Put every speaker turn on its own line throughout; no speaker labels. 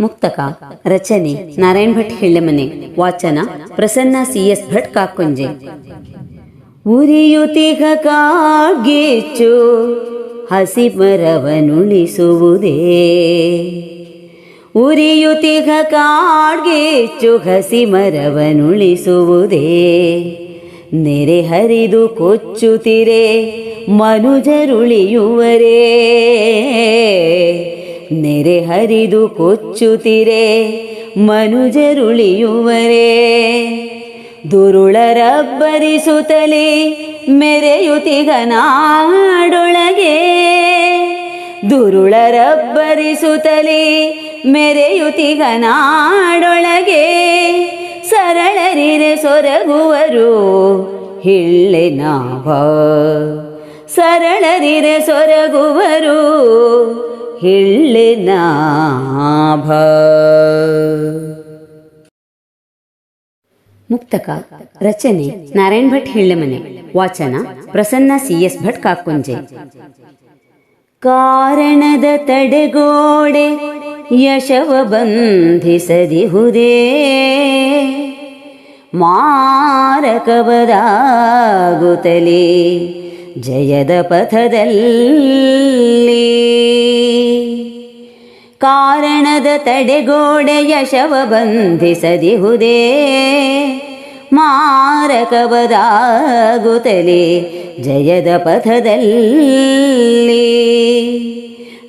ಮುಕ್ತಕ, ರಚನೆ, ನಾರಾಯಣ್ ಭಟ್ ಹಿಳ್ಳೆಮನೆ, ವಾಚನ, Prasanna C S Bhat Kakunje. ಉರಿಯುತಿಗ ಕಾಗೇಚು, ಹಸಿ ಮರವನುಳಿಸುವುದೇ. ಉರಿಯುತಿಗ ಹಸಿ ಮರವನುಳಿಸುವುದೇ. ನೆರೆ ಹರಿದು ಕೊಚ್ಚುತ್ತಿರೆ ಮನುಜರುಳಿಯುವರೇ. ನೆರೆ ಹರಿದು ಕೊಚ್ಚುತ್ತಿರೆ ಮನುಜರುಳಿಯುವರೇ. ದುರುಳರಬ್ಬರಿಸುತ್ತಲೇ ಮೆರೆಯುತಿಗ ನಾಡೊಳಗೆ ದುರುಳರಬ್ಬರಿಸುತ್ತಲೇ ಮೆರೆಯುತಿಗ ನಾಡೊಳಗೆ ಸರಳರಿರೆ ಸೊರಗುವರು ಹಿಳ್ಳೆ ನಾಭ. ಸರಳರಿರೆ ಸೊರಗುವರು ಹಿಳ್ಳೆ ನಾಭ. ಮುಕ್ತಕ ರಚನೆ, ನಾರಾಯಣ್ ಭಟ್ ಹಿಳ್ಳೆಮನೆ ವಾಚನ, ಪ್ರಸನ್ನ ಸಿ ಎಸ್ ಭಟ್ ಕಾಕುಂಜೆ. ಕಾರಣದ ತಡೆಗೋಡೆ, ಯಶವ ಬಂಧಿಸದಿಹುದೇ ಮಾರಕವದಾಗುತ್ತಲೇ ಜಯದ ಪಥದಲ್ಲಿ. ಕಾರಣದ ತಡೆಗೋಡೆ ಯಶವ ಬಂಧಿಸದಿಹುದೇ. ಮಾರಕವದಾಗುತ್ತಲೇ ಜಯದ ಪಥದಲ್ಲಿ.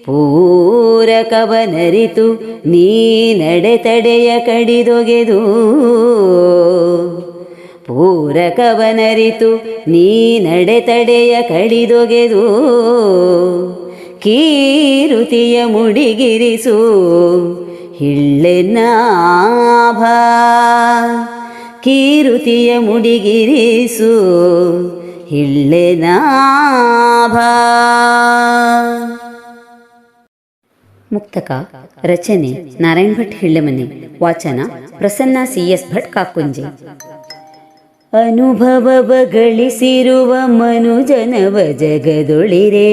ಪೂರಕವನರಿತು ನೀ ನಡೆತಡೆಯ ಕಡಿದೊಗೆದು. ಪೂರಕವನರಿತು ನೀ ನಡೆತಡೆಯ ಕಡಿದೊಗೆದು. ಕೀರುತಿಯ ಮುಡಿಗಿರಿಸು ಹಿಳ್ಳೆನಾಭ ಕೀರುತಿಯ ಮುಡಿಗಿರಿಸು ಹಿಳ್ಳೆನಾಭ ಮುಕ್ತಕ ರಚನೆ ನಾರಾಯಣ್ ಭಟ್ ಹಿಳ್ಳೆಮನೆ. ವಾಚನ ಪ್ರಸನ್ನ ಸಿ ಎಸ್ ಭಟ್ ಕಾಕುಂಜಿ. ಅನುಭವ ಗಳಿಸಿರುವ ಮನುಜನವ ಜಗದೊಳಿರೇ.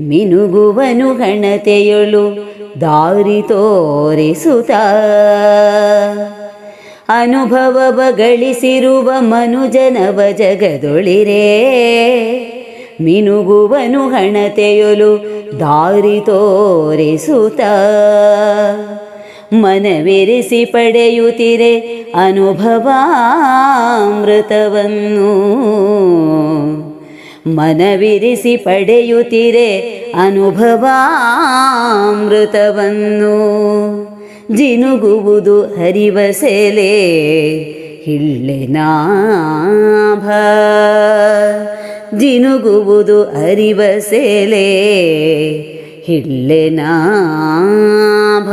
ಮಿನುಗುವನು ಗಣತೆಯೊಳು ದಾರಿ ತೋರಿಸುತ್ತ. ಅನುಭವ ಗಳಿಸಿರುವ ಮನುಜನವ ಜಗದೊಳಿರೇ. ಮಿನುಗುವನು ಹಣತೆಯೊಲು ದಾರಿ ತೋರಿಸುತ್ತ. ಮನವಿರಿಸಿ ಪಡೆಯುತ್ತಿರೆ ಅನುಭವಾಮೃತವನ್ನು. ಮನವಿರಿಸಿ ಪಡೆಯುತ್ತಿರೆ ಅನುಭವಾಮೃತವನ್ನು. ಜಿನುಗುವುದು ಹರಿವ ಸೆಲೆ ಹಿಳ್ಳೆನಾಭ ಜಿನುಗುವುದು ಅರಿವ ಸೆಲೆ ಹಿಳ್ಳೆನಾಭ